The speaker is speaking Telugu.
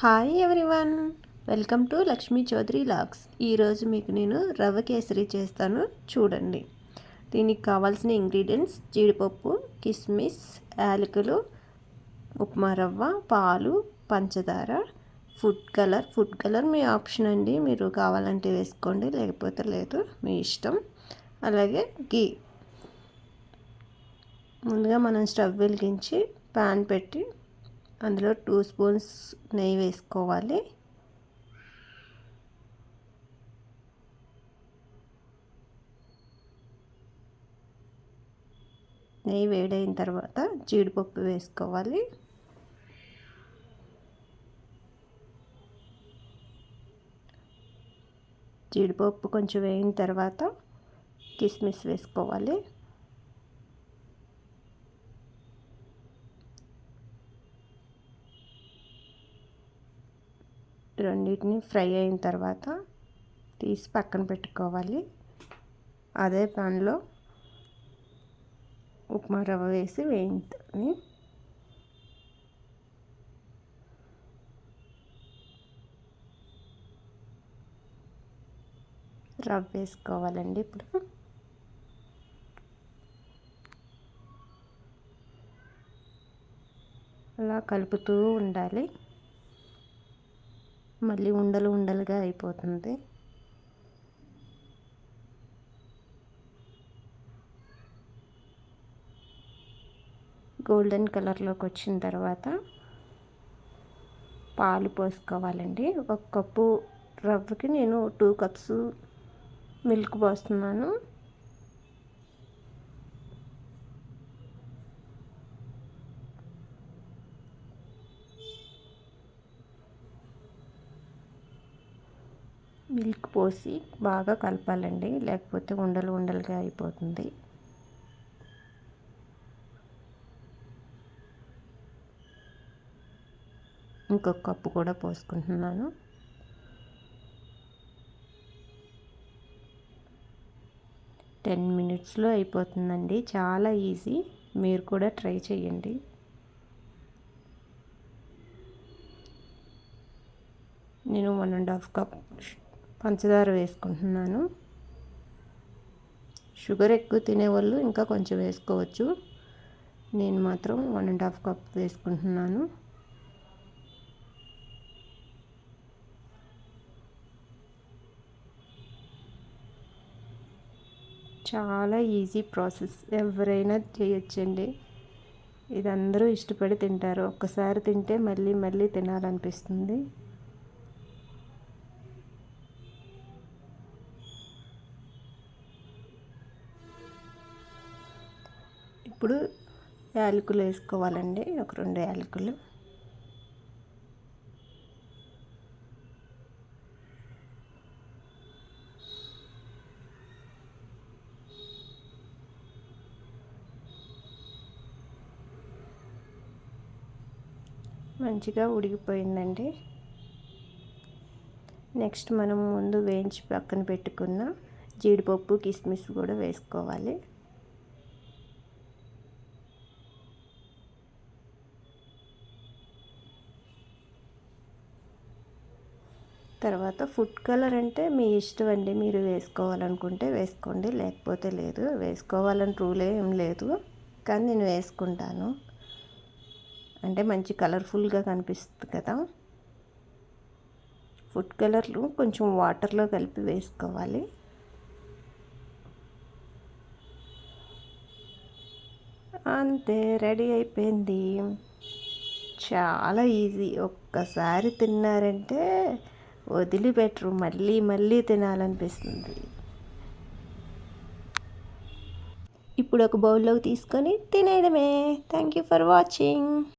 Hi everyone welcome to Lakshmi Chowdary vlogs ఈరోజు మీకు నేను రవ్వ కేసరి చేస్తాను. చూడండి. దీనికి కావాల్సిన ఇంగ్రీడియంట్స్ జీడిపప్పు కిస్మిస్ యాలకులు ఉప్మా రవ్వ పాలు పంచదార ఫుడ్ కలర్ ఫుడ్ కలర్ మీ ఆప్షన్ అండి. మీరు కావాలంటే వేసుకోండి లేకపోతే లేదు. మీ ఇష్టం. అలాగే గీ ముందుగా మనం స్టవ్ వెలిగించి ప్యాన్ పెట్టి అందులో టూ స్పూన్స్ నెయ్యి వేసుకోవాలి. నెయ్యి వేడైన తర్వాత జీడిపప్పు వేసుకోవాలి. జీడిపప్పు కొంచెం వేయిన తర్వాత కిస్మిస్ వేసుకోవాలి. రెండింటిని ఫ్రై అయిన తర్వాత తీసి పక్కన పెట్టుకోవాలి. అదే పాన్లో ఉప్మా రవ్వ వేసి వేయించుకొని రవ్వ వేసుకోవాలండి ఇప్పుడు. అలా కలుపుతూ ఉండాలి. మళ్ళీ ఉండలు ఉండలుగా అయిపోతుంది. గోల్డెన్ కలర్లోకి వచ్చిన తర్వాత పాలు పోసుకోవాలండి. ఒక కప్పు రవ్వకి నేను టూ కప్స్ మిల్క్ పోస్తున్నాను. మిల్క్ పోసి బాగా కలపాలండి. లేకపోతే ఉండలు ఉండలుగా అయిపోతుంది. ఇంకొక కప్పు కూడా పోసుకుంటున్నాను. టెన్ మినిట్స్లో అయిపోతుందండి. చాలా ఈజీ. మీరు కూడా ట్రై చేయండి. నేను వన్ అండ్ హాఫ్ కప్ పంచదార వేసుకుంటున్నాను. షుగర్ ఎక్కువ తినేవాళ్ళు ఇంకా కొంచెం వేసుకోవచ్చు. నేను మాత్రం వన్ అండ్ హాఫ్ కప్ వేసుకుంటున్నాను. చాలా ఈజీ ప్రాసెస్. ఎవరైనా చేయొచ్చండి. ఇది అందరూ ఇష్టపడి తింటారు. ఒక్కసారి తింటే మళ్ళీ మళ్ళీ తినాలనిపిస్తుంది. ఇప్పుడు యాలకులు వేసుకోవాలండి. ఒక రెండు యాలకులు. మంచిగా ఉడికిపోయిందండి. నెక్స్ట్ మనం ముందు వేయించి పక్కన పెట్టుకున్న జీడిపప్పు కిస్మిస్ కూడా వేసుకోవాలి. తర్వాత ఫుడ్ కలర్ అంటే మీ ఇష్టం అండి. మీరు వేసుకోవాలనుకుంటే వేసుకోండి. లేకపోతే లేదు. వేసుకోవాలని రూల్ ఏం లేదు. కానీ నేను వేసుకుంటాను. అంటే మంచి కలర్ఫుల్గా కనిపిస్తుంది కదా. ఫుడ్ కలర్లు కొంచెం వాటర్లో కలిపి వేసుకోవాలి. అంతే. రెడీ అయిపోయింది. చాలా ఈజీ. ఒక్కసారి తిన్నారంటే వదిలిపెట్టరు మళ్ళీ మళ్ళీ తినాలనిపిస్తుంది. ఇప్పుడు ఒక బౌల్లోకి తీసుకొని తినేయడమే. Thank you for watching